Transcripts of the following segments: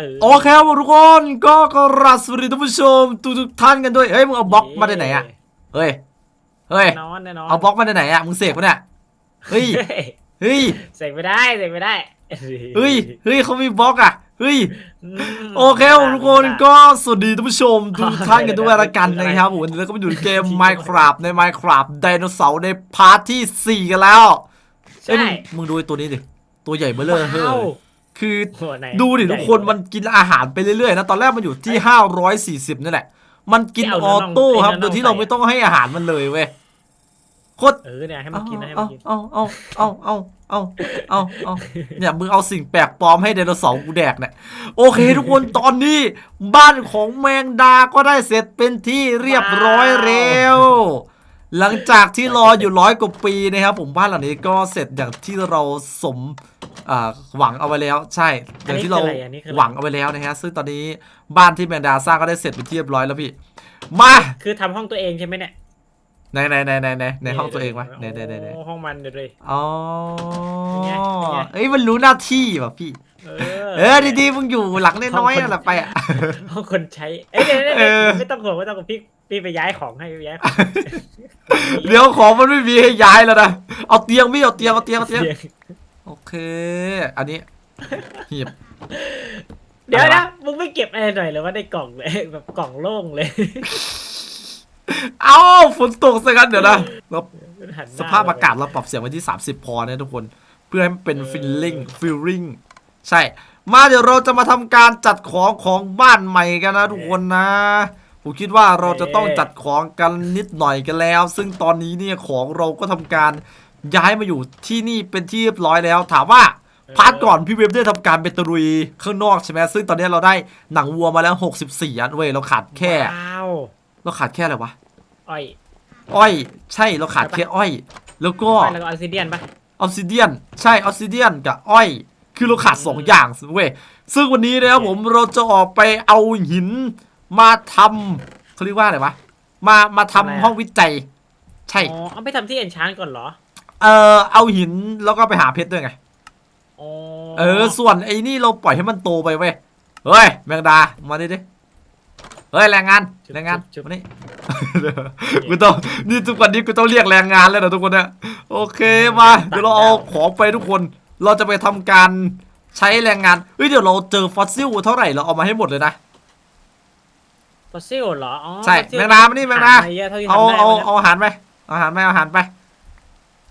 ออโอเคครับทุกคนก็กราบสวัสดีท่านผู้ชมทุกทุกๆท่านกันด้วยเฮ้ยมึงเอาบล็อกมาได้ไหนอะเฮ้ยเฮ้ยแน่นอนแน่นอนเอาบล็อกมาได้ไหนอะมึงเสกปะเนี่ยเฮ้ยเฮ้ยเฮ้ยเสกไม่ได้เสกไม่ได้เฮ้ยเฮ้ยเขามีบล็อกอะเฮ้ยมโอเคครับทุกคนก็สวัสดีท่านผู้ชมทุกท่านกันด้วยละกันนะครับผมแล้วก็มาอยู่ในเกม Minecraft ใน Minecraft ไดโนเสาร์ในพาร์ทที่ 4 กันแล้วเอ้ยใช่มึงมึงดูไอ้ตัวนี้ดิตัวใหญ่เบ้อเร่อเฮ้อว้าว คือหัวไหนดูดิใหญ่ทุกคนมันกินอาหารไปเรื่อยๆนะตอนแรกมันอยู่ที่540นั่นแหละ มันกินที่เอาออโต้น้องๆครับไอ้น้องๆโดยที่เราไม่ต้องให้อาหารมันเลยเว้ยโคตรเออเนี่ยให้มันกินนะให้มัเอานกินเอาเอาเอาเอาเอาเอาเอาเนี่ยมึงเอาสิ่งแปลกปลอมให้ไดโนเสาร์กูแดกเนี่ยโอเค ทุกคนตอนนี้บ้านของแมงดาก็ได้เสร็จเป็นที่เรียบร้อยแล้วหลังจากที่รออยู่ร้อยกว่าปีนะครับผมบ้านหลังนี้ก็เสร็จอย่างที่เราสมอ่า หวังเอาไว้แล้วใช่อย่างที่เราอันนี้คืออะไรอันนี้คืออะไรหวังเอาไว้แล้วนะฮะซึ่งตอนนี้บ้านที่แมงดาสร้างก็ได้เสร็จเป็นที่เรียบร้อยแล้วพี่มาคือทำห้องตัวเองใช่ไหมเนี่ยในในในในในในห้องตัวเองวะในในในในโอ้ห้องมันเดี๋ยวเลยอ๋อเป็นไงเป็นไงเอ้ยมันรู้หน้าที่ว่ะพี่เอเออดีๆมึงอยู่หลังน้อยๆนั่นแหละไปอะห้องคนใช้เอ้ยเดี๋ยวเดี๋ยวเอเดี๋ยวอไม่ต้องห่วงไม่ต้องห่วงพี่พี่ไปย้ายของให้ไปย้ายของเดี๋ยวของมันไม่มีให้ย้ายแล้วนะเอาเตียงพี่เอาเตียงเอาเตียงเอาเตียงเสียง โอเค อันนี้หีบ เดี๋ยวอะไรนะวะ มึงไม่เก็บอะไรหน่อยเหรือว่าในกล่องเลย แบบกล่องโล่งเลยเอาฝนตกซะงั้นเดี๋ยวนะเราหันหน้สภาพอากาศเราปรับเสียงไว้ที่ 30 พอนะทุกคน เพื่อให้มันเป็น feeling feeling ใช่ มาเดี๋ยวเราจะมาทำการจัดของของบ้านใหม่กันนะทุกคนนะ ผมคิดว่าเราจะต้องจัดของกันนิดหน่อยกันแล้ว ซึ่งตอนนี้เนี่ยของเราก็ทำการ ย้ายมาอยู่ที่นี่เป็นที่เรียบร้อยแล้ว ถามว่าพาร์ทก่อนพี่เว็บได้ทำการไปตะลุยข้างนอกใช่ไหมซึ่งตอนนี้เราได้หนังวัวมาแล้ว 64 อันเว้ยเราขาดแค่ว้าวเราขาดแค่อะไรวะอ้อยอ้อย ใช่เราขาดแค่อ้อย แล้วก็อ้อยแล้วก็ออซิเดียนปะออฟซิเดียน ใช่ออฟซิเดียนกับอ้อย คือเราขาดสองอย่างเว้ยซึ่งวันนี้นะครับผมเราจะออกไปเอาหินมาทำเขาเรียกว่าอะไรวะมามาทำห้องวิจัย ใช่อ๋อเอาไปทำที่เอนชานก่อนเหรอ เออเอาหินแล้วก็ไปหาเพชรด้วยไง อ๋อเออ ส่วนไอ้นี่เราปล่อยให้มันโตไปเว้ย เฮ้ย แมงดา มาดิดิ เฮ้ย แรงงาน แรงงานมานี่ กูต้อง นี่ทุกวันนี้กูต้องเรียกแรงงานแล้วนะทุกคนเนี่ย โอเคมา เดี๋ยวเราเอาของไปทุกคน เราจะไปทำการใช้แรงงาน เฮ้ย เดี๋ยวเราเจอฟอสซิลเท่าไหร่เราเอามาให้หมดเลยนะ ฟอสซิลเหรอ อ๋อใช่ ฟอสซิลแมงดามานี่แมงดาหมเยอะเท่าที่เอาทำได้เอาวะนี่ยเอาอาหารไปเอาอาหารไปเอาอาหารไป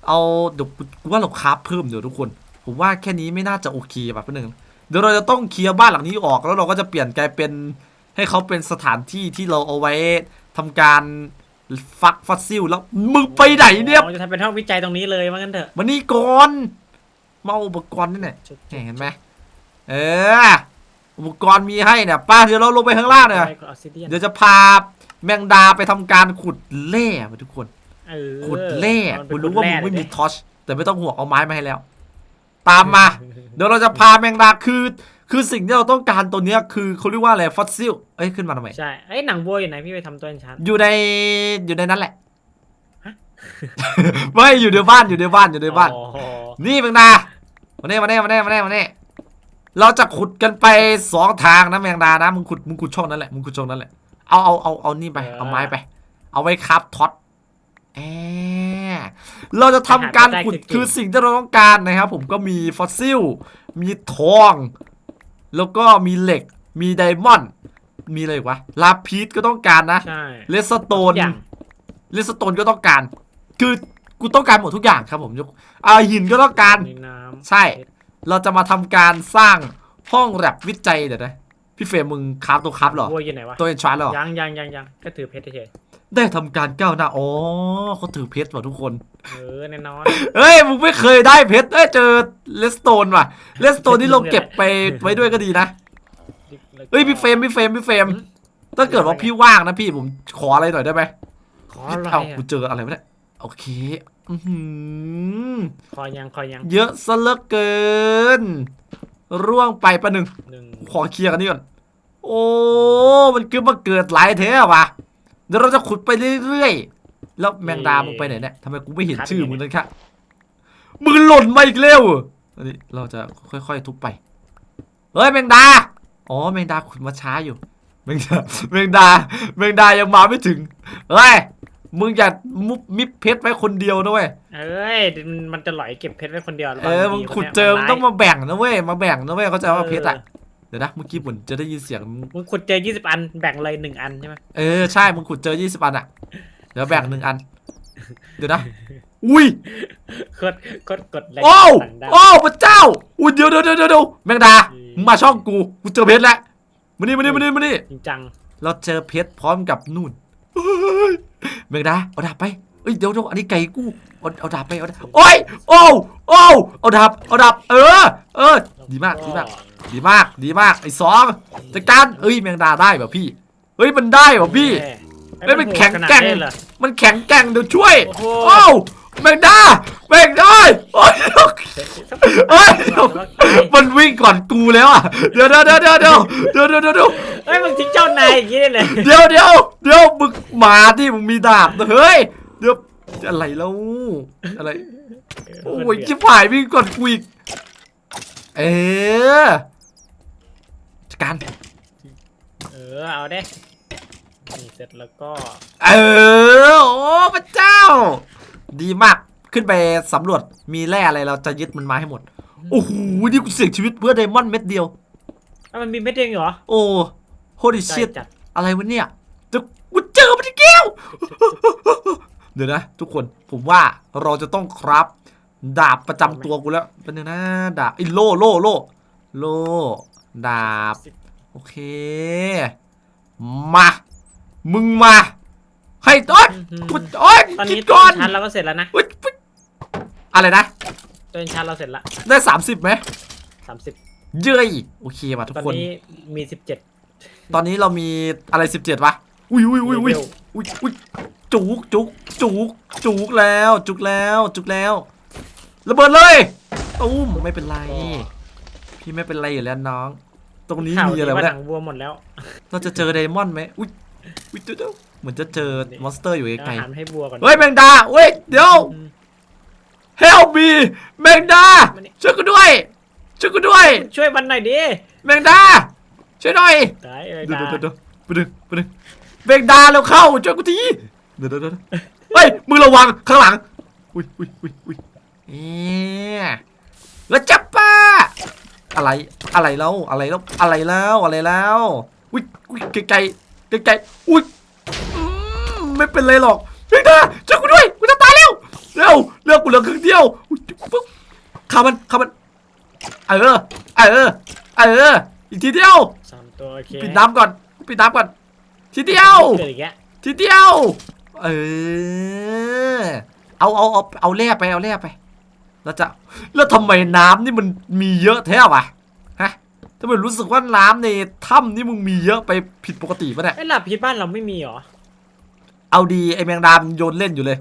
เอาเดี๋ยวกูว่าเราคราฟเพิ่มเดี๋ยวทุกคน ผมว่าแค่นี้ไม่น่าจะโอเคแบบนึงเดี๋ยวเราจะต้องเคลียร์บ้านหลังนี้ออกแล้วเราก็จะเปลี่ยนกลายเป็นให้เขาเป็นสถานที่ที่เราเอาไว้ทำการฟักฟอสซิลแล้วมึงไปไหนเนี่ยอ๋อจะทำเป็นห้องวิจัยตรงนี้เลยว่างั้นเถอะมานี่ก่อนมาเอาอุปกรณ์นี่เนี่ยจุดเห็นไหมเอออุปกรณ์มีให้เนี่ยป้าเดี๋ยวเราลงไปข้างล่างเนี่ยออซิเดียนเดี๋ยวจะพาแมงดาไปทำการขุดแร่มาทุกคน เออขุดแร่มันกูเป็นรู้ว่ามึงขุดแไม่มีทอชแต่ไม่ต้องห่วงเอาไม้มาให้แล้ว ตามมา เดี๋ยวเราจะพาแมงดาคือ คือสิ่งที่เราต้องการตัวเนี้ยคือเขาเรียกว่าอะไรฟอสซิลเอ้ยขึ้นมาทำไมใช่ไอ้ยหนังวัวอยู่ไหนพี่ไปทำตัวเอนชานอยู่ในอยู่ในนั้นแหละฮะ ไม่อยู่ในบ้านอยู่ในบ้านอยู่ในบ้าน อ๋อนี่แมงดามาเน่มาเน่มาเน่มาเน่มาเน่เราจะขุดกันไปสองทางนะแมงดานะมึงขุดมึงขุดช่องนั้นแหละมึงขุดช่องนั้นแหละเอาเอาเอาเอานี่ไปเอาไม้ไป เอาไว้ครับท็อตแอ เราจะทำการขุดคือสิ่งที่เราต้องการนะครับ ผมก็มีฟอสซิล มีทอง แล้วก็มีเหล็ก มีไดมอนด์ มีอะไรอีกวะ ลาพีสก็ต้องการนะใช่เลสโตนทุกอย่างเลสโตนก็ต้องการ คือกูต้องการหมดทุกอย่างครับผมยกอ่าหินก็ต้องการในน้ำใช่ เราจะมาทำการสร้างห้องแลบวิจัยเดี๋ยวนะ พี่เฟรมมึงคราฟตัวคราฟเหรอวัวอยู่ไหนวะ ตัวเอนชาร์เหรอ ยังยังยังยังก็ถือเพชรเฉย ได้ทำการก้าวหน้าอ๋อเขาถือเพชรว่ะทุกคนๆเออแน่นอน เฮ้ยมึงไม่เคยได้เพชรเอ้ยเจอเลสโตนว่ะเลสโตนนี่เราเก็บไปไว้ด้วยก็ดีนะเฮ้ยพี่เฟรมพี่เฟรมพี่เฟรมถ้าเกิดว่าพี่ว่างนะพี่ผมขออะไรหน่อยได้ไหมขออะไรเอ้าอะกูเจออะไรไม่ได้โอเคอือหือขอยังขอยังเยอะซะเหลือเกิน ร่วงไปประหนึ่งหนึ่งขอเคลียร์กันนี่ก่อนโอ้มันคือมาเกิดหลายเทปว่ะ เดี๋ยวเราจะขุดไปเรื่อยๆ แล้วแมงดามึงไปไหนเนี่ยทำไมกูไม่เห็นชื่อมึงเลยค่ะมึงหล่นมาอีกแล้วอันนี้เราจะค่อยๆทุบไป เฮ้ยแมงดา อ๋อแมงดาขุดมาช้าอยู่ แมงดา แมงดา แมงดายังมาไม่ถึง เฮ้ย มึงอย่ามุบมิบเพชรไว้คนเดียวนะเว้ย เอ้ย มันมันจะหลอยเก็บเพชรไว้คนเดียว เออ มึงขุดเจอ มึงต้องมาแบ่งนะเว้ย มาแบ่งนะเว้ย เขาใจว่าเพชรอะ เดี๋ยวนะเมื่อกี้ผมจะได้ยินเสียง มึงขุดเจอยี่สิบอันแบ่งเลยหนึ่งอันใช่ไหมเออใช่มึงขุดเจอยี่สิบอันอะเดี๋ยวแบ่งหนึ่งอัน เดี๋ยวนะ อุ้ยกดกดกดแรงโอ้วต่างดาวโอ้วพระเจ้า อุ้ยเดี๋ยวเดี๋ยวเดี๋ยวเดี๋ยวแมงดามึงมาช่องกูกูเจอเพชรแล้วมานี่มานี่มานี่มานี่จริงจัง เราเจอเพชรพร้อมกับนู่นเฮ้ยแมงดาเอาดาบไป เอ้ยเดี๋ยวเดี๋ยวอันนี้ไก่กูเอาเอาดาบไปเอาดาบโอ้ยโอ้วโอ้วเอาดาบเอาดาบเออ เออ ดีมากดีมาก ดีมากดีมากไอ้สองจัดการเอ้ยแมงดาได้ป่ะพี่เฮ้ยมันได้ป่ะพี่เอ้ยเอ้ยมันแข็งโหดขนาดแกร่งนี้เหรอมันแข็งแกร่งเดี๋ยวช่วยโอ้โห โอ้วแมงดาแมงดาโอ้ยเฮ้ยมันวิ่งก่อนกูแล้วอะเดี๋ยวเดี๋ยวเดี๋ยวเดี๋ยวเดี๋ยวเดี๋ยวเดี๋ยวเดี๋ยวเดี๋ยว เฮ้ยมึงทิ้งเจ้านายอย่างนี้เลยเดี๋ยวเดี๋ยวเดี๋ยวมึงมาที่มึงมีดาบนะเฮ้ย เดี๋ยวอะไรแล้วอะไรโอ้ยชิบหายวิ่งก่อนกูอีกเออจัดการเออเอาเด้นี่เสร็จแล้วก็ เออโอ้พระเจ้า ดีมากขึ้นไปสำรวจมีแร่อะไรเราจะยึดมันมาให้หมด โอ้โหนี่กูเสี่ยงชีวิตเพื่อไดมอนด์เม็ดเดียวเอ้ามันมีเม็ดเดียวเหรอ โอ้โฮดิได้ชิตจัดอะไรวะเนี่ยจะกูเจอมันอีกแก้ว เดี๋ยวนะ ทุกคนผมว่าเราจะต้องครับ ดาบประจำตัวกูแล้วเป็นงนะดาบไอ้โล่โล่โล่โล่ดาบ โอเค มา มึงมาให้ต้นอื้อหือกูโอ๊ยตอนคินี้ดตัก่วอนชันเราก็เสร็จแล้วนะอุ๊ยอุ๊ยอะไรนะตัวชันเราเสร็จละได้ 30ไหมสามสิบเย้ยโอเคมาทุกตอนคน นี้มีสิบเจ็ดตอนนี้เรามีอะไร 17วะอุ้ยอุ้ยอุ้ยอุ้ยเลเวลอุ้ยอุ้ย จุกจุกจุกจุกแล้ว จุกแล้ว จุกแล้วระเบิดเลยตุ้มไม่เป็นไร พี่ไม่เป็นไรอยู่แล้วน้อง ตรงนี้ข่าวมีดีอะไรว่าวะหเนี่นัยงวัวหมดแล้วเราจะเจอไดมอนด์ไหมอุ้ยอุ้ยเดี๋ยวเดี๋ยวเหมือนจะเจอมอนสเตอร์อยู่ไกลอาหารให้วัวก่อนๆเฮ้ยแมงดาเฮ้ยเดี๋ยว อืม help me แมงดามานี่ ช่วยกูด้วยช่วยกูด้วย ช่วยมันหน่อยดิแมงดาช่วยหน่อย ตายเอ้ยเดี๋ยวดาเดี๋ยวเดี๋ยวไปดึงไปดึงเบงดาแล้วเข้าช่วยกูที เดี๋ยวเดี๋ยวเดี๋ยวเฮ้ยมึงระวังข้างหลัง อุ้ยอุ้ยอุ้ยอุ้ยเอ๊ะแล้วจับป้า อะไรอะไรแล้วอะไรแล้วอะไรแล้วอะไรแล้วอุ้ยอุ้ยไกลไกลไกลไกลๆอุ้ยอืมไม่เป็นไรหรอกเบงดาช่วยกูด้วยกูจะตายแล้วเร็วเลือกกูเหลือครึ่งเดียวอุ้ยปุ๊บฆ่ามันฆ่ามันเออเออเอออีกทีเดียวสามตัวโอเคปิดน้ำก่อนปิดน้ำก่อนทีเดียวเกิดอีกแล้วทีเดียว เออ เอาเอาเอาเอาแร่ไปเอาแร่ไป แล้วจะแล้วทำไมน้ำนี่มันมีเยอะแท้วะฮะทำไมรู้สึกว่าน้ำในถ้ำนี่มึงมีเยอะไปผิดปกติปะเนี่ย ไอ้ยหลับพิษบ้านเราไม่มีเหรอ เอาดีไอแมงดามนโยนเล่นอยู่เลย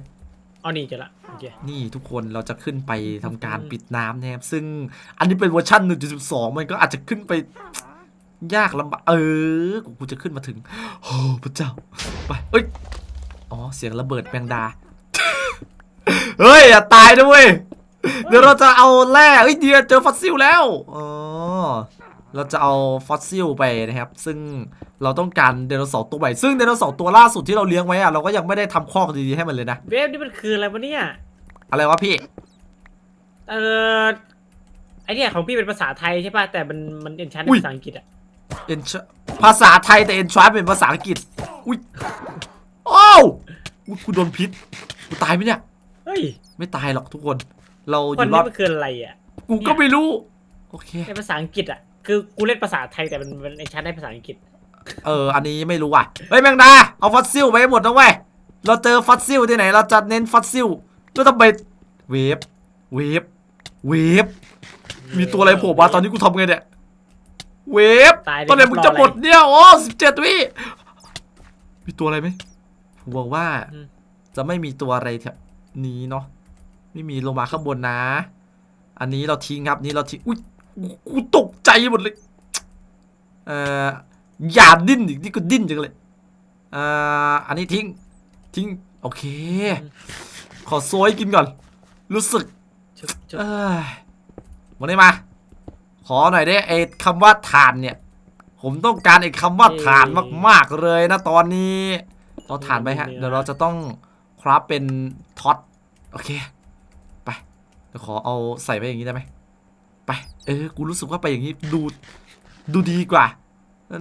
เอานี่เจอละโอเค นี่ทุกคนเราจะขึ้นไปทำการปิดน้ำนะครับ ซึ่งอันนี้เป็นเวอร์ชัน1.12 มันก็อาจจะขึ้นไป ยากลำบากเออกูจะขึ้นมาถึงโอ้พระเจ้า ไป เอ้ย อ๋อ เสียงระเบิดแมงดา เฮ้ย อย่าตายด้วย เดี๋ยวเราจะเอาแร่เอ้ยเดียวเจอฟอสซิลแล้ว อ๋อ เราจะเอาฟอสซิลไปนะครับ ซึ่งเราต้องการไดโนเสาร์ตัวใหม่ ซึ่งไดโนเสาร์ตัวล่าสุดที่เราเลี้ยงไว้อะเราก็ยังไม่ได้ทำคอกดีๆให้มันเลยนะ เวฟนี่มันคืออะไรวะเนี่ย อะไรวะพี่ เออไอเนี่ยของพี่เป็นภาษาไทยใช่ป่ะ แต่มันมันเอ็นชันอุ้ยภาษาอังกฤษอะเอ็นภาษาไทยแต่เอ็นทรเป็นภาษาอังกฤษ อุ้ย โอ้วอุ๊ยกูโดนพิษกูตายไหมเนี่ย เฮ้ยไม่ตายหรอกทุกคน เราอคนยู่รอนี้ดมันคืออะไรอะกูก็ไม่รู้ โอเค ในภาษาอังกฤษอะคือกูเล่นภาษาไทยแต่มันมันเอ็นชันได้ภาษาอังกฤษ เออ อันนี้ไม่รู้อะ เฮ้ยแมงดา เอาฟอสซิลไปให้หมดนะเว้ย เราเจอฟอสซิลที่ไหน เราจะเน้นฟอสซิลแล้วทำไมเวฟ เวฟ เวฟ มีตัวอะไรโผล่มาตอนนี้กูทำไงเนี่ย เวฟตายเลยตอนไหนมึงจะรอหมดอะไรเนี่ย โอ้สิบเจ็ดวิ มีตัวอะไรไหม ผมบอกว่าอืมจะไม่มีตัวอะไรแถวนี้เนาะไม่มีลงมาข้างบนนะ อันนี้เราทิ้งครับนี่เราทิ้งอุ้ยกูกูตกใจหมดเลยเอ่ออย่าดิ้นอีกนี่ก็ดิ้นจังเลยเอ่ออันนี้ทิ้งทิ้งโอเค ขอโซยกินก่อน รู้สึกชุบชุบเอ้ยมานี่มา ขอหน่อยได้ไอ้คำว่าทานเนี่ย ผมต้องการไอ้คำว่าเย้ฐานมาก ๆ เลยนะตอนนี้ เราฐานไปฮะเนื้อเดี๋ยวเราจะต้องคราฟเป็นท็อตโอเค ไปเดี๋ยวขอเอาใส่ไปอย่างนี้ได้ไหมไป เออ กูรู้สึกว่าไปอย่างนี้ดูดูดีกว่า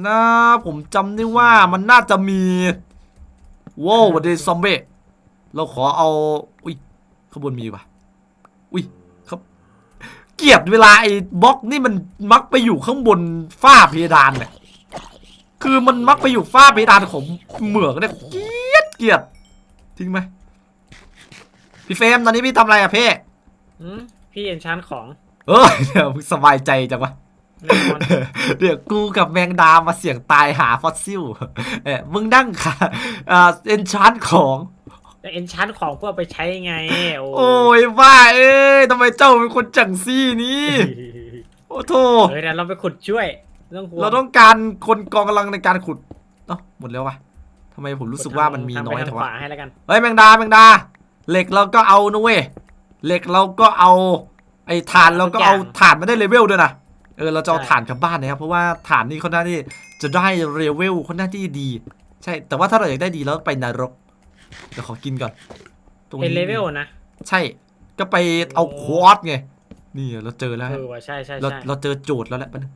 นะผมจำได้ว่ามันน่าจะมีว้าววันเดย์ซอมเบ้เราขอเอาอุ้ยข้างบนมีป่ะอุ้ยครับ เกลียดเวลาไอ้บล็อกนี่มันมักไปอยู่ข้างบนฝ้าเพดานเนี่ย คือมันมักไปอยู่ฝ้าเพดานของเหมืองเนี่ยเกลียดเกลียดจริงไหมพี่เฟรมตอนนี้พี่ทำอะไรอะเพ่หืมพี่เอ็นชานของเออเดี๋ยวมึงสบายใจจังวะ แน่นอนเดี๋ยวกูกับแมงดามาเสี่ยงตายหาฟอสซิล เออมึงนั่งค่ะอ่าเอนชานของ แต่เอ็นชานของเพื่อเอาไปใช้ไง โอ้โอ้ยบ้าเอ้ยทำไมเจ้าเป็นคนจังซี่นี้ โอ้โธ่เฮ้ยเดี๋ยวเราไปขุดช่วย ไม่ต้องห่วงเราต้องการคนกองกำลังในการขุดเอ้าหมดแล้ววะทำไมผมรู้สึกว่ามันมีทงน้อยไปทาแต่งขว่าวาให้แล้วกัน เฮ้ยแมงดาแมงดา เหล็กเราก็เอานะเว้ยเหล็กเราก็เอา ไอ้ถ่านเราก็เอาถ่านมาได้เลเวลด้วยนะเออเราจะเอาถ่านกลับบ้านนะครับเพราะว่าถ่านนี่เขาหน้าที่จะได้เลเวลเขาหน้าที่ดี ใช่แต่ว่าถ้าเราอยากได้ดีเราต้องไปนรกเดี๋ยวขอกินก่อน ตรงเป็นนี้เลเวลนะ ใช่ก็ไปเอาโอ้ ควอตไงนี่เราเจอแล้ว เออว่ะใช่ใช่เราใช่เราเจอโจทย์แล้วแหละแป๊บนึง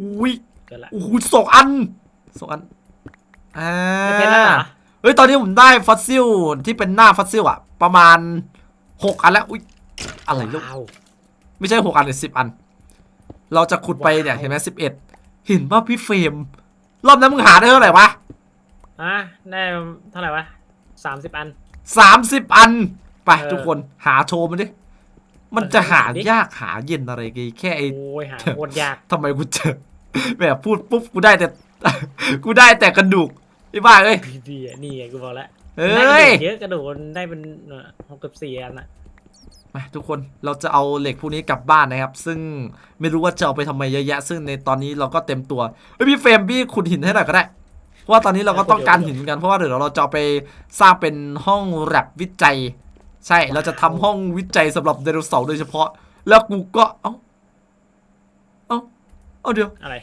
อุ้ยเกิดละโอ้โหสองอันสองอันอ่าจะเป็นแล้วเหรอเฮ้ยตอนนี้ผมได้ฟอสซิลที่เป็นหน้าฟอสซิลอะประมาณหกอันแล้วอุ้ยอะไรลูกว้าวไม่ใช่หกอันหรือสิบอัน เราจะขุดไปเนี่ยว้าวเห็นไหมสิบเอ็ดเห็นว่าพี่เฟรมรอบนั้นมึงหาได้เท่าไหร่วะอะได้เท่าไหร่วะสามสิบอันสามสิบอัน ไปเออ ทุกคนหาโชว์มันดิ มันจะหาดิยากหาเย็นอะไรกันแค่ไอ้โอ้ยหาโคตรยาก ทำไมกูเจอ แบบพูดปุ๊บกูได้แต่ กูได้แต่กระดูกไอ้บ้าเอ้ยดีอะนี่ไงกูบอกแล้วเอ้ยได้กระดูกเยอะกระดูกมันได้เป็นเอ่อหกกับสี่อันอะมาทุกคนเราจะเอาเหล็กพวกนี้กลับบ้านนะครับ ซึ่งไม่รู้ว่าจะเอาไปทำไมเยอะแยะ ซึ่งในตอนนี้เราก็เต็มตัวเฮ้ยพี่เฟรมพี่ขุดหินให้หน่อยก็ได้ เพราะว่าตอนนี้เราก็ต้องการหินกันเพราะว่าเดี๋ยวเราจะเอาไปสร้างเป็นห้องแลบวิจัย ใช่เราจะทำห้องวิจัยสำหรับไดโนเสาร์โดยเฉพาะ แล้วกูก็เอ้าเอ้า เอาเดี๋ยว อะไร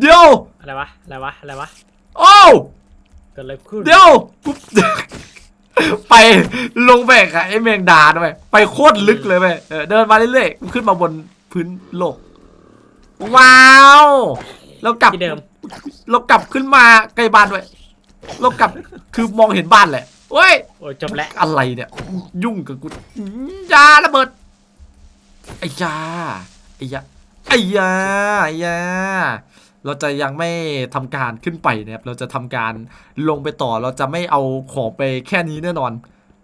เดี๋ยว อะไรวะ อะไรวะ อะไรวะ โอ้าเกิดอะไรขึ้นเดี๋ยวกู ไปลงแบกอะไอ้แมงดาทำไมไปโคตรลึกเลยไปเออเดินมาเรื่อยๆกูขึ้นมาบนพื้นโลก ว้าว เรากลับ ที่เดิม เรากลับขึ้นมาใกล้บ้านด้วย เรากลับคือมองเห็นบ้านแหละเว้ย โอ้ยจบแล้ว อะไรเนี่ย ยุ่งกับกูอื้อยาระเบิดไอ้ยาไอ้ยา ไอ้ยาไอ้ยาเราจะยังไม่ทำการขึ้นไปนะครับ เราจะทำการลงไปต่อ เราจะไม่เอาของไปแค่นี้แน่นอน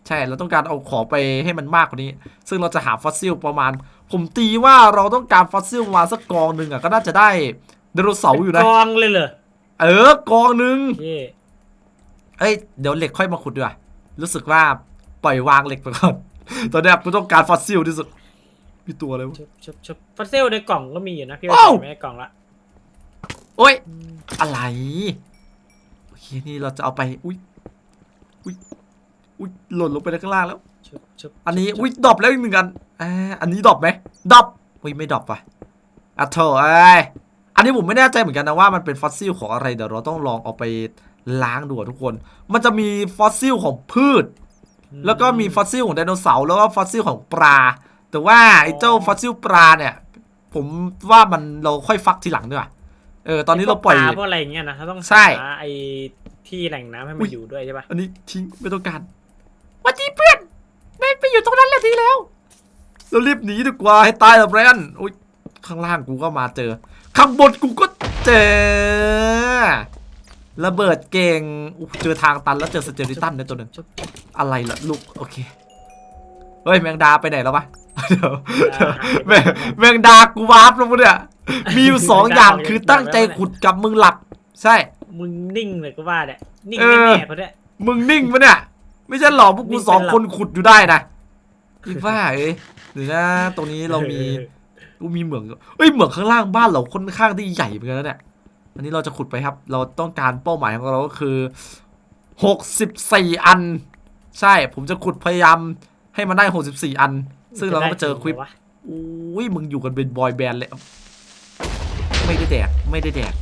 ใช่ เราต้องการเอาของไปให้มันมากกว่านี้ ซึ่งเราจะหาฟอสซิลประมาณ ผมตีว่าเราต้องการฟอสซิลประมาณสักกองหนึ่งอะ ก็น่าจะได้ไดโนเสาร์อยู่นะ กองเลยเหรอ เออ กองหนึ่งเย่เอ้ย เดี๋ยวเหล็กค่อยมาขุดดีกว่า รู้สึกว่าปล่อยวางเหล็กไปก่อน ตอนเนี้ยกูต้องการฟอสซิลที่สุด มีตัวอะไรวะ ชุบชุบชุบฟอสซิลในกล่องก็มีอยู่นะพี่โอ้ว่าใส่ไม่ในกล่องละโอ้ย อะไรโอเคนี่เราจะเอาไป อุ้ย อุ้ย อุ้ย หล่นลงไปข้างล่างแล้ว ชุบชุบอันนี้ อุ้ยดรอปแล้วอีกหนึ่งอันอ่าอันนี้ดรอปไหมดรอปอุ้ย ไม่ดรอปว่ะอะโถเอ้ยอันนี้ผมไม่แน่ใจเหมือนกันนะว่ามันเป็นฟอสซิลของอะไร เดี๋ยวเราต้องลองเอาไปล้างดูอะทุกคน มันจะมีฟอสซิลของพืช แล้วก็มีฟอสซิลของไดโนเสาร์แล้วก็ฟอสซิลของปลา แต่ว่าไอ้เจ้าฟอสซิลปลาเนี่ย ผมว่ามันเราค่อยฟักทีหลังดีกว่าเออตอนนี้เราปล่อยพวกปลาพวกอะไรอย่างเงี้ยนะเราต้องใช่หาไอ้ที่แหล่งน้ำให้อุ๊มันยอยู่ด้วยใช่ปะอันนี้ทิ้งไม่ต้องการหวันดีเพื่อนไม่ไปอยู่ตรงนั้นแล้วทีแล้วเรารีบหนีดีกว่าให้ตายแล้วแบรนด์อุ้ยข้างล่างกูก็มาเจอข้างบนกูก็เจอระเบิดเก่งอุ๊ยเจอทางตันแล้วเจอสเตอริตันในตัวหนึ่งชุบอะไรล่ะลูกโอเคเฮ้ยแมงดาไปไหนแล้ววะ เดี๋ยวเดี๋ยวแมงแมงดากูวาร์ปแล้วมั้งเนี่ยมีอยู่สองอย่างคือตั้งใจขุดกับมึงหลับ ใช่ มึงนิ่งเลยก็ว่าเนี่ยนิ่งเออแน่ๆเขาเนี่ยมึงนิ่งปะเนี่ย ไม่ใช่หรอกพวกกูนิ่งเป็นสองหลับคนขุดอยู่ได้นะอีบ้าเอ้ยเดี๋ยวนะตรงนี้เรามีกูมีเหมืองเอ้ยเหมืองข้างล่างบ้านเราค่อนข้างที่ใหญ่เหมือนกันนะเนี่ยอันนี้เราจะขุดไปครับ เราต้องการเป้าหมายของเราก็คือหกสิบสี่อัน ใช่ผมจะขุดพยายามให้มันได้หกสิบสี่อัน ซึ่งเราก็มาเจอคลิปจะได้จริงหรวะอุ้ยมึงอยู่กันเป็นบอยแบนด์เลย ไม่ได้แดก ไม่ได้แดก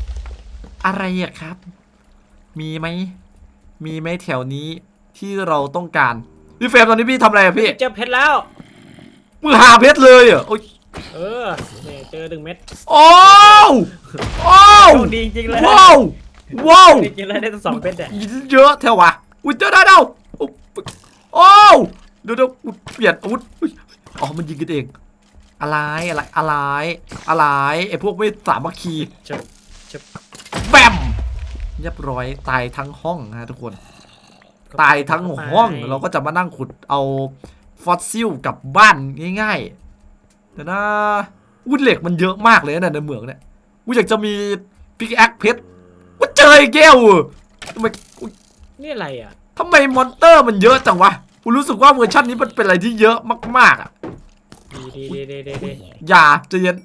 อะไรอะครับ มีไหม มีไหมแถวนี้ที่เราต้องการ พี่เฟรมตอนนี้พี่ทำอะไรอะพี่ เจอเพชรแล้วมือหาเพชรเลยเหรอโอ้ยเออเนี่ยเจอหนึ่งเม็ดโอ้วโอ้วโชคดีจริงๆเลยว้าวว้าวจริงๆเลยได้ตั้งสองเม็ดเนี่ยเยอะแถววะอุ้ยเจอได้แล้วโอ้โอ้วเดี๋ยวเดี๋ยวอุ๊ยเปลี่ยนอาวุธ อุ๊ยอ๋อ มันยิงกันเอง อะไร อะไร อะไร อะไร ไอ้พวกไม่สามัคคีเชิบเชิบแบมเรียบร้อย ตายทั้งห้องนะทุกคน ตายทั้งห้อง เราก็จะมานั่งขุดเอาฟอสซิลกลับบ้านง่ายๆ แต่นะวุ้นเหล็กมันเยอะมากเลยนะในเมืองเนี่ยกูอยากจะมีพิกแอคเพชรกูเจอไอ้แก้วอะทำไมกูนี่อะไรอะทำไมมอนเตอร์มันเยอะจังวะ กูรู้สึกว่าเวอร์ชันนี้มันเป็นอะไรที่เยอะมากๆอะ ดีดีดีดีดีดีอย่าใจเย็น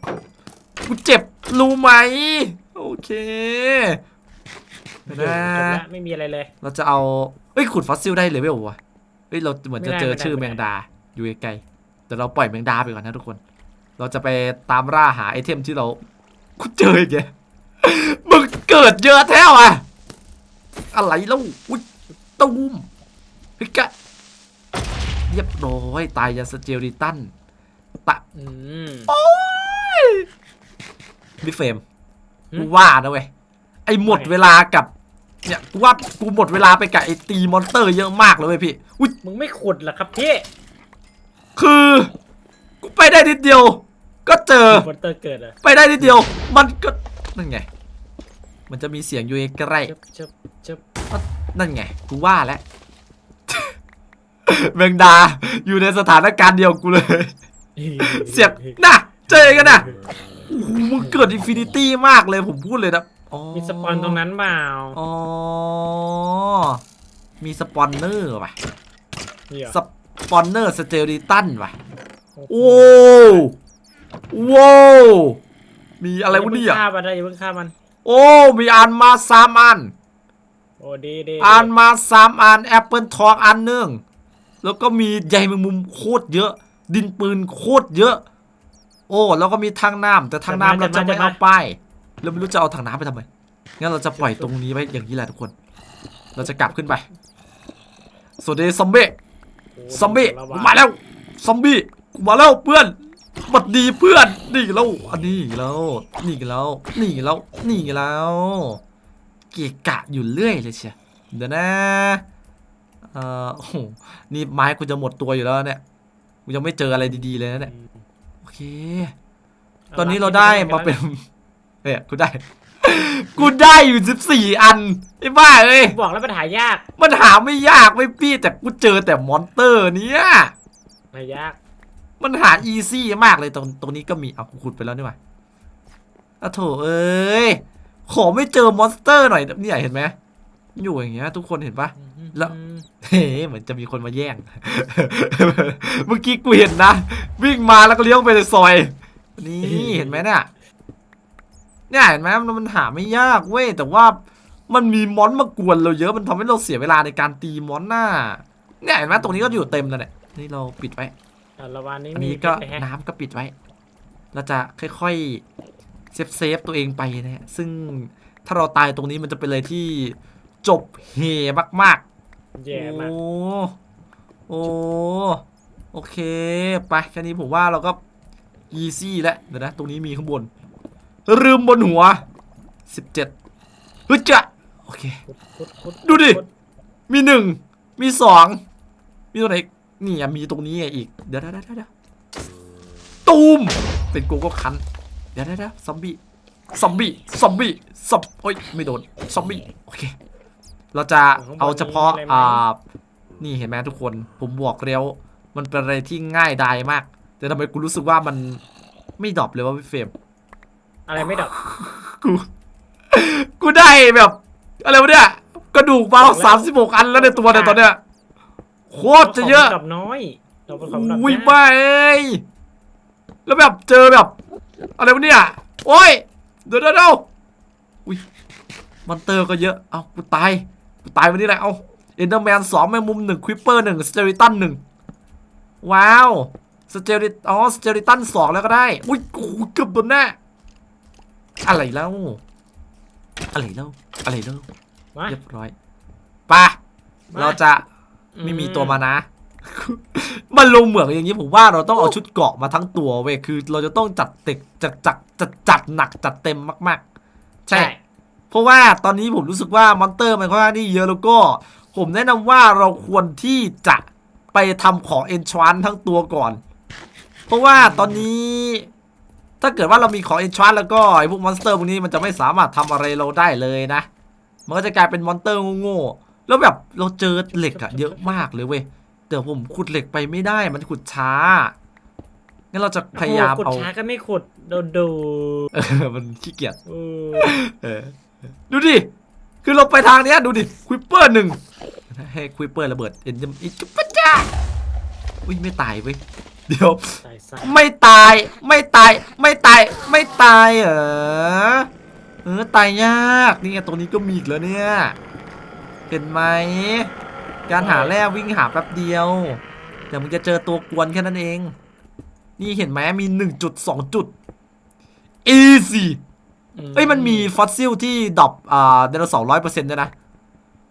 กูเจ็บรู้ไหม โอเคเดี๋ยวจบนะแล้วไม่มีอะไรเลย เราจะเอาเอ้ยขุดฟอสซิลได้เลเวลวะเอ้ยเราเหมือนจะเจอไม่ได้ชื่อไม่แมได้งดาอยู่ไกลๆแต่เราปล่อยแมงดาไปก่อนนะทุกคน เราจะไปตามล่าหาไอเทมที่เรากูเจออีกแกมึงเกิดเยอะแท้ว่ะอะไรแล้วอุ้ยตุ้มพิกะเรียบร้อยตายยาสเจลริตัน ตะอืมบิเฟรมหืมกูว่านะเว้ยไอหมดไม่เวลากับเนี่ยกูว่ากูหมดเวลาไปกับไอตีมอนสเตอร์เยอะมากเลยเว้ยพี่อุ้ยมึงไม่ขุดเหรอครับพี่คือกูไปได้นิดเดียว ก็เจอมอนเตอร์เกิดเหรอไปได้นิดเดียว มันก็นั่นไง มันจะมีเสียงอยู่ใกล้เชิบเชิบเชิบๆนั่นไงกูว่าแล้วแมงดาอยู่ในสถานการณ์เดียวกูเลย เสียงน่ะ เจอกันน่ะโอ้โหมึงเกิดอินฟินิตี้มากเลยผมพูดเลยนะอ๋อมีสปอนตรงนั้นเปล่าอ๋อ มีสปอนเนอร์ว่ะ นี่เหรอสปอนเนอร์สเตอริตันว่ะ โอ้โอ้โว้มีอะไรวะเนี่ยอย่าเพิ่งฆ่ามันนะอย่าเพิ่งฆ่ามัน โอ้ มีอันมาสามอัน โอ้ดีดีอันมาสามอันแอปเปิลทองอันหนึ่งแล้วก็มีใยแมงมุมโคตรเยอะ ดินปืนโคตรเยอะ โอ้แล้วก็มีทางน้ำแต่ทางน้ำเราจะไม่เอาไปเราไม่รู้จะเอาทางน้ำไปทำไมงั้นเราจะปล่อยตรงนี้ไว้อย่างนี้แหละทุกคน เราจะกลับขึ้นไปสวัสดีซอมบี้โอ้ซอมบี้ระวักูงมาแล้วซอมบี้กูมาแล้วเพื่อนสวัสดีเพื่อนนี่แล้วอันนี้แล้วนี่แล้วนี่แล้วนี่แล้วเกะกะอยู่เรื่อยเลยเชียเดี๋ยวนะเอ่อโอ้โหนี่ไม้กูจะหมดตัวอยู่แล้วเนี่ย กูยังไม่เจออะไรดีๆเลยนะเนี่ยโอเค ตอนนี้เราได้มาเป็นเนี่ยกูได้ กูได้อยู่สิบสี่อันไอ้บ้าเอ้ยบอกแล้วมันหายาก มันหาไม่ยากไม่พี่แต่กูเจอแต่มอนเตอร์เนี่ยหายาก มันหาอีซี่มากเลยตรงตรงนี้ก็มีเอากูขุดไปแล้วนี่หว่าอะโถเอ้ยขอไม่เจอมอนสเตอร์หน่อยเนี่ยเห็นไหมอยู่อย่างเงี้ยทุกคนเห็นปะ แล้วเฮ้เหมือนจะมีคนมาแย่ง เมื่อกี้กูเห็นนะ วิ่งมาแล้วก็เลี้ยวไปในซอย นี่เห็นไหมเนี่ยเนี่ยเห็นไหมมันมันหาไม่ยากเว้ยแต่ว่ามันมีมอนมากวนเราเยอะมันทำให้เราเสียเวลาในการตีมอนน่ะเนี่ยเห็นไหมตรงนี้ก็อยู่เต็มแล้วเนี่ยนี่เราปิดไว้อะระวังนี้อันมีนี้ก็เพชรแฮะน้ำก็ปิดไว้ เราจะค่อยๆเซฟเซฟตัวเองไปนะฮะซึ่งถ้าเราตายตรงนี้มันจะเป็นอะไรที่จบเฮมากๆ แย่มาก โอ้โอ้โอเค ไปแค่นี้ผมว่าเราก็อีซี่แล้วเดี๋ยวนะ ตรงนี้มีข้างบน ลืมบนหัว17ฮึจะโอเคขุดขุดขุดดูดิขุมีหนึ่งมีสองมีตัวไหนอีกนี่อะมีตรงนี้อีก เดี๋ยวเดี๋ยวเดี๋ยวเดี๋ยวตูมเป็นโกโก้คันเดี๋ยวเดี๋ยวเดี๋ยวซอมบี้ซอมบี้ซอมบี้ซอมโอ้ยไม่โดนซอมบี้โอเค เราจะเอาเฉพาะอ่านี่เห็นไหมทุกคน ผมบอกแล้วมันเป็นอะไรที่ง่ายดายมาก แต่ทำไมกูรู้สึกว่ามันไม่ดรอปเลยว่าพี่เฟรมอะไรไม่ดับกูกูได้แบบ อะไรวะเนี่ยกระดูกมาบอกแล้วสามสิบหกอันแล้วในตัวเนี่ยตอนเนี้ยโคตรจะเยอะดับน้อยเราเป็นของดับอุ้ยนะบ้าเอ้ยแล้วแบบเจอแบบ อะไรวะเนี่ยโอ้ยเดี๋ยวเดี๋ยวเดี๋ยวอุ้ยมอนเตอร์ก็เยอะ เอากูตายกู ตายวันนี้แหละเอาเอนเดอร์แมนสองแมงมุมหนึ่งควิปเปอร์หนึ่งสเตอริตันหนึ่งว้าวสเตอริอ๋อสเตอริตันสองแล้วก็ได้อุ้ยโอ้โหเกือบโดนแน่อะไรแล้วอะไรเล่าอะไรเล่ามาเรียบร้อยไป่ะมาเราจะไม่มีตัวมานะ มันลงเหมืองอย่างนี้ผมว่าเราต้องเอาชุดเกราะมาทั้งตัวเว้ยคือ เราจะต้องจัดเต็กจัดจัดจัดจัดหนักจัดเต็มมาก ๆ ใช่เพ ราะว่าตอนนี้ผมรู้สึกว่ามอนเตอร์มันค่อนข้างที่เยอะแล้วก็ ผมแนะนำว่าเราควรที่จะไปทำของเอนชานทั้งตัวก่อน เพราะว่าตอนนี้ถ้าเกิดว่าเรามีของเอนชานแล้วก็ไอ้พวกมอนสเตอร์พวกนี้มันจะไม่สามารถทำอะไรเราได้เลยนะ มันก็จะกลายเป็นมอนเตอร์โง่ๆแล้วแบบเราเจอเหล็กอะเยอะมากเลยเว้ยแต่ผมขุดเหล็กไปไม่ได้มันขุดช้างั้นเราจะพยายามโอ้โหขุดเอาช้าก็ไม่ขุดโดนดูเออมันขี้เกียจเออเออ ดูดิ คือเราไปทางเนี้ยดูดิ ควิปเปอร์หนึ่งให้ควิปเปอร์ระเบิดเอ็นยมอีกปะจ้าอุ้ยไม่ตายเว้ย เดี๋ยว ใส่ใส่ไม่ตาย ไม่ตาย ไม่ตาย ไม่ตายเหรอเออตายยาก นี่ไงตรงนี้ก็มีอีกแล้วเนี่ย เห็นไหม การหาแร่วิ่งหาแป๊บเดียว แต่มึงจะเจอตัวกวนแค่นั้นเอง นี่เห็นไหมมีหนึ่งจุดสองจุด easy เอ้ยมันมีฟอสซิลที่ดรอปอ่าไดโนเสาร์ร้อยเปอร์เซ็นต์ด้วยนะ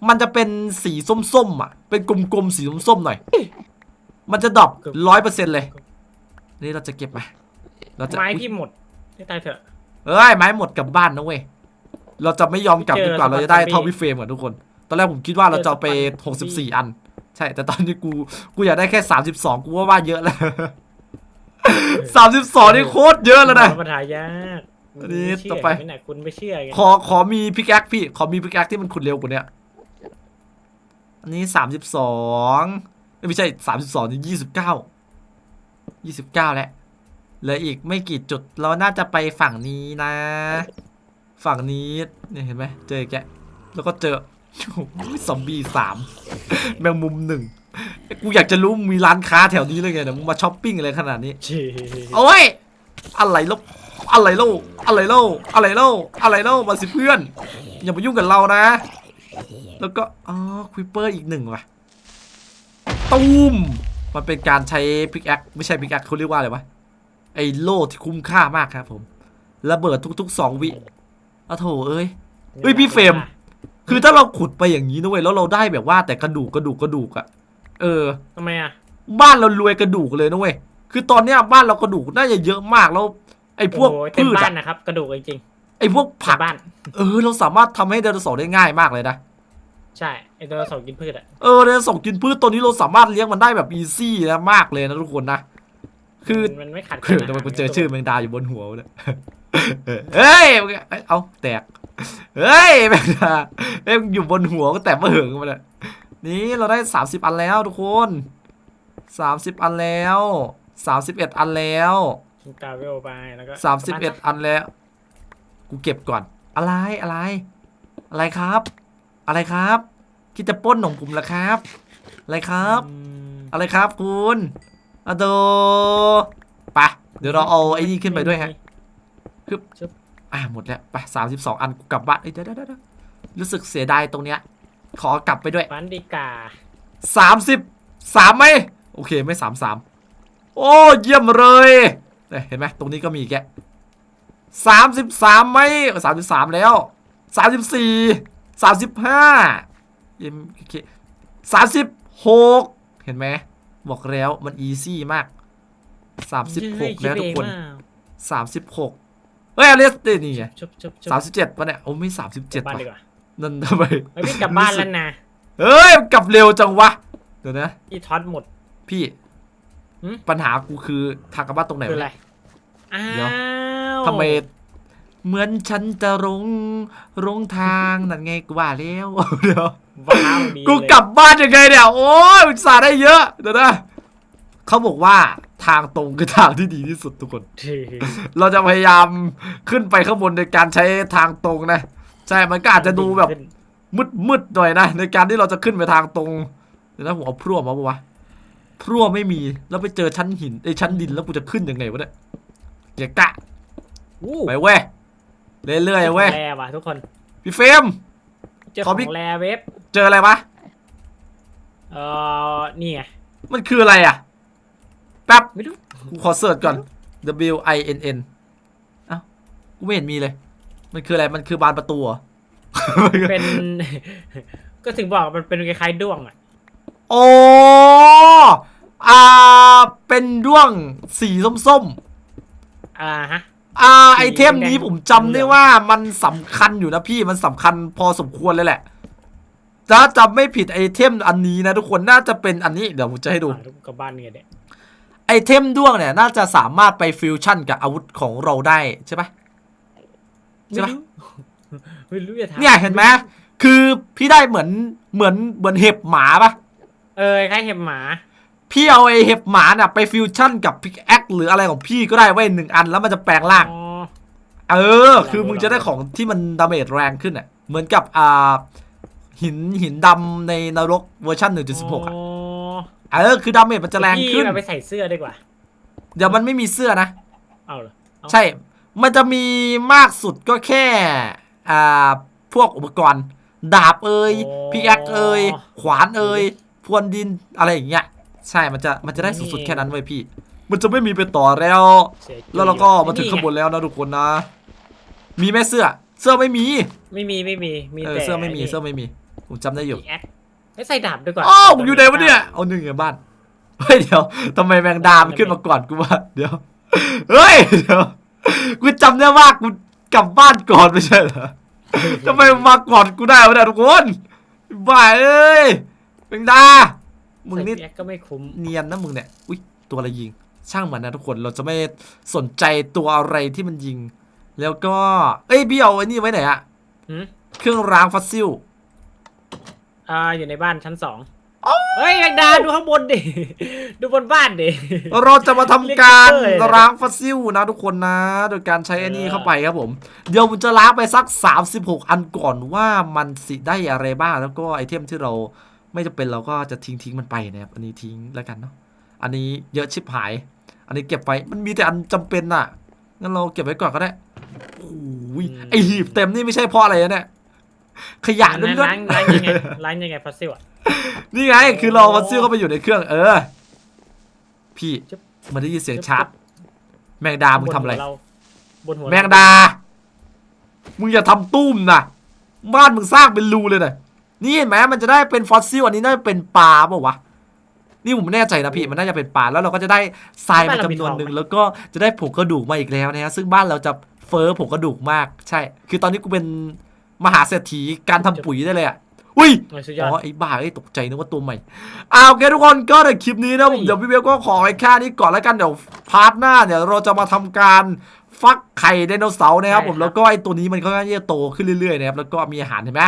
มันจะเป็นสีส้มๆอะ เป็นกลมๆสีส้มๆหน่อย มันจะดรอปร้อยเปอร์เซ็นต์เลย นี่เราจะเก็บไหมเราจะไม้อุ๊ยพี่หมดให้ตายเถอะ เอ้ยไม้หมดกลับบ้านนะเว้ย เราจะไม่ยอมกลับเจอดีกว่าเราจะได้สปาเกตตี้เท่าพี่เฟรมก่อนทุกคน ตอนแรกผมคิดว่าเราจะเอาไปเจอสปาเกตตี้64อัน ใช่ แต่ตอนนี้กู กูอยากได้แค่32กูว่าว่าเยอะแล้ว32นี่โคตรเยอะแล้วนะปัญหายาก อันนี้ม่เชื่ต่อไป ไม่ไหนคุณไม่เชื่อไงขอขอมีพิกแอคพี่ ขอมีพิกแอคที่มันขุดเร็วกว่าเนี้ยอันนี้สามสิบสองไม่ใช่สามสิบสองนี่ยี่สิบเก้ายี่สิบเก้าแล้วเหลืออีกไม่กี่จุดเราน่าจะไปฝั่งนี้นะ ฝั่งนี้เนี่ยเห็นไหมเจออีกแกะแล้วก็เจอโอ้โหซอมบี้สามแมงมุมหนึ่งกูอยากจะรู้มีร้านค้าแถวนี้เลยไงเดี๋ยวมึงมาช้อปปิ้งอะไรขนาดนี้เจ๊โอ้ยอะไรแล้ว อะไรแล้วอะไรแล้วอะไรแล้วอะไรแล้วมาสิเพื่อน อย่ามายุ่งกับเรานะ แล้วก็อ๋อควิปเปอร์อีกหนึ่งว่ะตุ้มมันเป็นการใช้พิกแอคไม่ใช่พิกแอคเขาเรียกว่าอะไรวะไอ้โล่ที่คุ้มค่ามากครับผมระเบิดทุกๆสองวิอ้าวโถเอ้ยเฮ้ยพี่เฟรมคือถ้าเราขุดไปอย่างนี้นะเว้ยแล้วเราได้แบบว่าแต่กระดูกกระดูกกระดูกอะเออทำไมอะบ้านเรารวยกระดูกเลยนะเว้ยคือตอนเนี้ยบ้านเรากระดูกน่าจะเยอะมากแล้ว ไอ้พวกโอ้โหเต็มพืชบ้าอะนนะครับ กระดูกจริงไอ้พวกๆผัก เต็มบ้าน เออ เราสามารถทำให้ไดโนเสาร์ได้ง่ายมากเลยนะ ใช่ไอตัวสองกินพืชอะ เออไดโนเสาร์กินพืชตัวนี้เราสามารถเลี้ยงมันได้แบบอีซี่นะมากเลยนะทุกคนนะ คือ มันไม่ขัดเออทำไมกูเจอชื่อแมงดาอยู่บนหัววะเนี่ยเออเฮ้ยเอ้ยเอาแตก เฮ้ยแมงดาเอ้ยอยู่บนหัวก็แตกมาเหิงมาเลยนี่เราได้สามสิบอันแล้วทุกคนสามสิบอันแล้วสามสิบเอ็ดอันแล้ว กินกาเวลไปแล้วก็สามสิบเอ็ดอันแล้ว กูเก็บก่อน อะไรอะไร อะไรครับ อะไรครับคิดจะปล้นของผมเหรอครับ อะไรครับอืมอะไรครับคุณอะโดไปะเดี๋ยวเราเอาไอ้นี่ขึ้นไปด้วยฮะฮึบชึบอะหมดแล้วไปสามสิบสองอันกูกลับบ้านเอ้ยเดี๋ยวเดี๋ยวเดี๋ยวรู้สึกเสียดายตรงเนี้ย ขอกลับไปด้วยฟันดีกาสามสิบสามไหมโอเคไม่สามสามโอ้เยี่ยมเลย เนี่ยเห็นไหมตรงนี้ก็มีอีกแกสามสิบสามไหมสามสิบสามแล้วสามสิบสี่สามสิบห้ายี่มโอเคสามสิบหกเห็นไหมบอกแล้วมันอีซี่มากสามสิบหกแล้วทุกคนสามสิบหกเฮ้ยอเลสเดนี่ไงชุบชุบชุบสามสิบเจ็ดปะเนี่ยโอ้ไม่สามสิบกเจ็ลัดบบ้านป่ะดีกว่านั่นทำไมเฮ้ยพี่กลับบ้านแล้วนะเฮ้ยกลับเร็วจังวะเดี๋ยวนะพี่ท็อตหมดพี่หืมปัญหากูคือทางกลับบ้านตรงไหนคือวะอะไรเนี่ย อ้าเดี๋ยววทำไมเหมือนฉันจะรงรงทางนั่นไงกูว่าแล้วเดี๋ยวว้าวดีกูเลยกลับบ้านยังไงเนี่ยโอ้ยอุตส่าห์ได้เยอะเดี๋ยวนะเขาบอกว่าทางตรงคือทางที่ดีที่สุดทุกคนเฮ้ยเราจะพยายามขึ้นไปข้างบนในการใช้ทางตรงนะ ใช่มันก็อาจจะดูแบบขึ้นมืดมืดๆหน่อยนะในการที่เราจะขึ้นไปทางตรงเดี๋ยวนะผมเอาพรั่วมาปะวะพรั่วไม่มีแล้วไปเจอชั้นหินไอ้ยชั้นดินแล้วกูจะขึ้นยังไงวะเนี่ย เกียกะอู้ไปเว้ยเรื่อยๆเว้ยแร่ว่ะทุกคนพี่เฟรมเจอขขอองพี่แร่เว็บเจออะไรวะเอ่อนี่ไงมันคืออะไรอะแป๊บไม่รู้กูขอเสิร์ชก่อน W I N N เอ้ากูไม่เห็นมีเลย มันคืออะไรมันคือบานประตูเหรอเป็น ก็ถึงบอกมันเป็นคล้ายๆด้วงอะโอ้อ่าเป็นด้วงสีส้ม อ่าฮะๆอ่าสีไอเทมนี้แดงๆผมจำได้ว่ามันสำคัญอยู่นะพี่มันสำคัญพอสมควรเลยแหละ ถ้าจำไม่ผิดไอเทมอันนี้นะทุกคนน่าจะเป็นอันนี้เดี๋ยวผมจะให้ดู อ่าลูกกลับบ้านไงเนี่ยไอเทมด้วงเนี่ยน่าจะสามารถไปฟิวชั่นกับอาวุธของเราได้ใช่ปะ ใช่ไม่ปะรู้ไม่รู้จะทำเนี่ยเห็นไหมคือพี่ได้เหมือนเหมือนเหมือนเห็บหมาปะเออคล้ายเห็บหมา พี่เอาไอเห็บหมาเนี่ยไปฟิวชั่นกับพิกแอคหรืออะไรของพี่ก็ได้ไว้ยหนึ่งอันแล้วมันจะแปลงร่างอ๋อเออ คือมึงจะได้ของที่มันดาเมจแรงขึ้นอะ เหมือนกับอ่าหินหินดำในนรกเวอร์ชัน1.16อะอ๋อเออคือดาเมจมันจะแรงขึ้นพี่เอาไปใส่เสื้อดีกว่า เดี๋ยวมันไม่มีเสื้อนะเอาเหรอเอาใช่ มันจะมีมากสุดก็แค่อ่าพวกอุปกรณ์ ดาบเอ่ยพิกแอคเอ่ยขวานเอ่ยพรวนดินอะไรอย่างเงี้ย ใช่ มันจะ มันจะได้สุดๆแค่นั้นไว้ยพี่ มันจะไม่มีไปต่อแล้วเสียจุยแล้วเราก็มาถึงไข้างบนแล้วนะทุกคนนะ มีไหมเสื้อ เสื้อไม่มี ไม่มีไม่มี มีเออแต่เสื้อไม่มี เสื้อไม่มี ผมจำได้อยู่แอคไม่ใส่ดาบดีกว่าอ้าวผมอยู่ไหนวะเนี่ย เอาหนึ่งในบ้าน เฮ้ยเดี๋ยวทำไมแมงดามันขึ้นมาก่อนกูวะเดี๋ยว เฮ้ยเดี๋ยว กูจำได้ว่ากูกลับบ้านก่อนไม่ใช่เหรอทำไมมันมาก่อนกูได้วะเนี่ยทุกคนบ้าเอ้ยแมงดา มึงนี่ใส่แอคก็ไม่คุ้มเนียนนะมึงเนี่ยอุ้ยตัวอะไรยิง ช่างมันนะทุกคนเราจะไม่สนใจตัวอะไรที่มันยิง แล้วก็ เอ้ยพี่เอาไอ้นี่ไว้ไหนอะหืมเครื่องรางฟอสซิลอ่าอยู่ในบ้านชั้นสองเฮ้ยแมงดาดูข้างบนดิ ดูบนบ้านดิ เราจะมาทำการเรียกเกอร์เลยนะล้างฟอสซิลนะทุกคนนะ โดยการใช้อันนี้เข้าไปครับผม เดี๋ยวผมจะล้างไปสัก 36 อันก่อนว่ามันสิได้อะไรบ้างแล้วก็ไอเทมที่เรา ไม่จะเป็นเราก็จะทิ้งทิ้งมันไปนะครับอันนี้ทิ้งแล้วกันเนาะอันนี้เยอะชิบหาย อันนี้เก็บไว้มันมีแต่อันจำเป็นน่ะงั้นเราเก็บไว้ก่อนก็ได้โอ้ยไอหีบเต็มนี่ไม่ใช่เพราะอะไรนะเนี่ยขยะล้ล้าวงนล้างยังไงล้างยังไงฟอสซิลอะๆนี่ไงคือเราฟอสซิลเข้าไปอยู่ในเครื่อง เออ พี่จึ๊บมันได้ยินเสียงชาร์จแมงดามึงทำอะไรบนหัวเบนหัวแมงดา มึงอย่าทำตุ้มนะบ้านมึงสร้างเป็นรูเลยนะ นี่เห็นไหมมันจะได้เป็นฟอสซิลอันนี้น่าจะเป็นปลาเปล่าวะนี่ผมไม่แน่ใจนะพี่มันน่าจะเป็นปลาแล้วเราก็จะได้ทรายมาจำนวนหนึ่งแล้วก็จะได้ผงกระดูกมาอีกแล้วนะฮะซึ่งบ้านเราจะเฟ้อผงกระดูกมากใช่ คือตอนนี้กูเป็นมหาเศรษฐีการทำปุ๋ยได้เลยอะอุ้ยโอ้ยสุดยอ๋ออดไอ้บ้าไอ้ยตกใจนึกว่าตัวใหม่อ่าโอเคทุกคนก็ในคลิปนี้นะผมเฮ้ยเดี๋ยวพี่เบลก็ขอไว้แค่นี้ก่อนแล้วกันเดี๋ยวพาร์ทหน้าเนี่ยเราจะมาทำการฟักไข่ไดโนเสาร์นะครับผมแล้วก็ไอ้ตัวนี้มันก็จะโตขึ้นเรื่อยๆนะครับแล้วก็มีอาหารเห็นไหม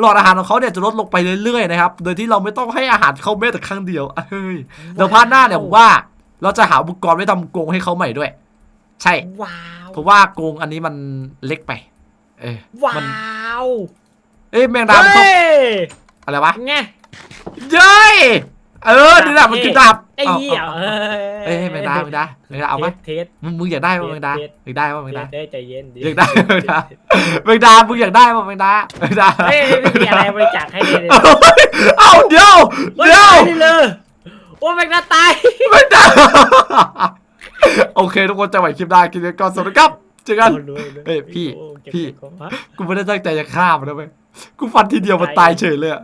หลอดอาหารของเขาเนี่ยจะลดลงไปเรื่อยๆนะครับ โดยที่เราไม่ต้องให้อาหารเขาแม้แต่ครั้งเดียวเฮ้ยเดี๋ยวพาร์ทหน้าเนี่ยผมว่าเราจะหาอุปกรณ์ไว้ทำกรงให้เขาใหม่ด้วย ใช่ว้าวเพราะว่ากรงอันนี้มันเล็กไป เออว้มันาวเอ้ยแมงดามันเฮ้เขายอะไรวะไงเย้ย เออนี่แหละมันคือดาบไอ้เอาเหี้ยเอาเอเอ้ยแมงดาแมงดาแมงดาเอาไหมเทสมึงมึงอยากได้ป่ะแมงดาเทสอยากได้ป่ะแมงเทดาสได้ใจเย็นดิอยากได้แมงดาแมงดามึงอยากได้ป่ะแมงดาแมงดาเฮ้ยไม่มีอะไรบริจาคให้เลยเอ้าเดี๋ยวฮ้เดี๋ยวไม่ได้เลยโอ้แมงดาตายแมงดาโอเคทุกคนจะไหวคลิปได้คลิปนี้ก่อนสวัสดีครับเจอกันโอ้รวยเลยเฮ้ยพี่โอ้เก็บพี่ของฮะกูไม่ได้ตั้งใจจะฆ่ามันนะเว้ยกูฟันทีเดียวมันตายเฉยเลยอะ